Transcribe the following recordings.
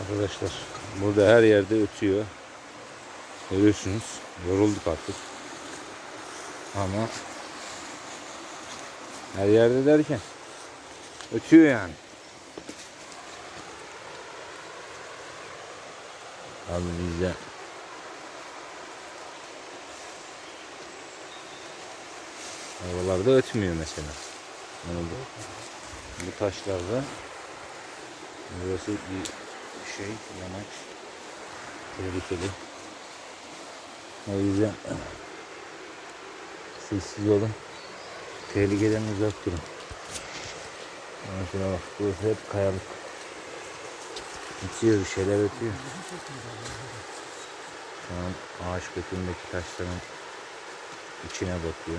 Arkadaşlar burada her yerde ötüyor. Görüyorsunuz. Yorulduk artık. Ama her yerde derken ötüyor yani. Abi bizde Havalarda ötmüyor mesela. Bu, bu taşlarda burası bir şey yamaç tehlikeli. O yüzden sessiz olun. Tehlikeden uzak durun. Ama şuna bak burası hep kayalık. Ötüyor bir şeyler ötüyor. Şu an ağaç kökündeki taşların içine bakıyor.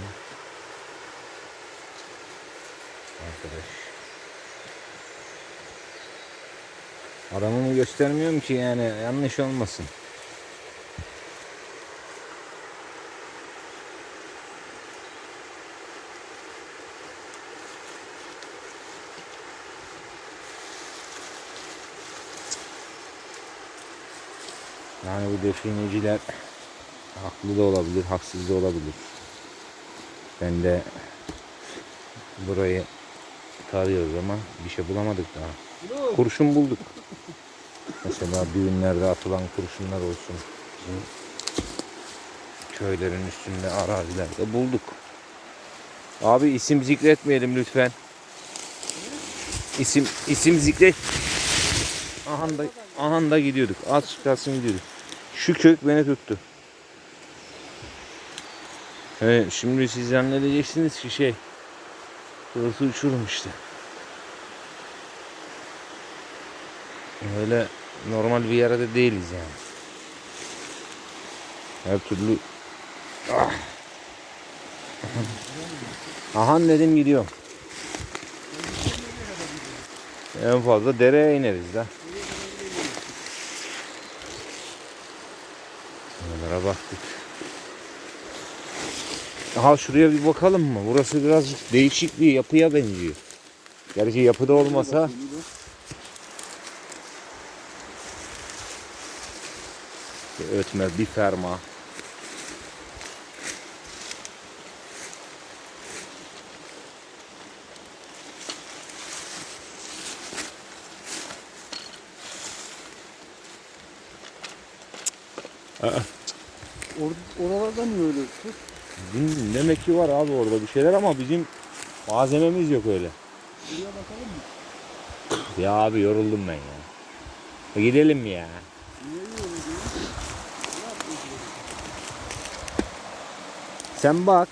Arkadaş. Adamımı göstermiyorum ki yani yanlış olmasın. Yani bu defineciler haklı da olabilir, haksız da olabilir. Ben de burayı tarıyoruz ama bir şey bulamadık daha. Kurşun bulduk. Mesela düğünlerde atılan kurşunlar olsun. Bizim köylerin üstünde arazilerde bulduk. Abi isim zikretmeyelim lütfen. İsim isim zikret. Ahanda, ahanda gidiyorduk. Az çıkarsın gidiyorduk. Şu kök beni tuttu. Evet, şimdi siz zannedeceksiniz ki şey Burası uçurum işte. Öyle normal bir yerde değiliz yani. Her türlü ah. Aha dedim gidiyorum. En fazla dereye ineriz de. Buralara baktık. Aha şuraya bir bakalım mı? Burası birazcık değişik bir yapıya benziyor. Gerçi yapıda olmasa bir ötme, bir ferma. Or oralarda niye öyle? Tut. Bilmiyorum, Demek ki var abi orada bir şeyler ama bizim malzememiz yok öyle. Buraya bakalım mı? Ya abi yoruldum ben ya. E Gidelim ya? Niye öyle Sen bak.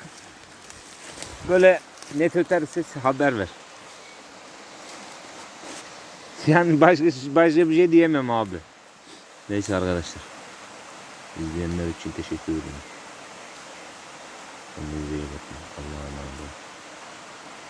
Böyle net öterse haber ver. Yani başka, başka bir şey diyemem abi. Neyse arkadaşlar. İzleyenler için teşekkür ederim. Kendinize iyi bakın.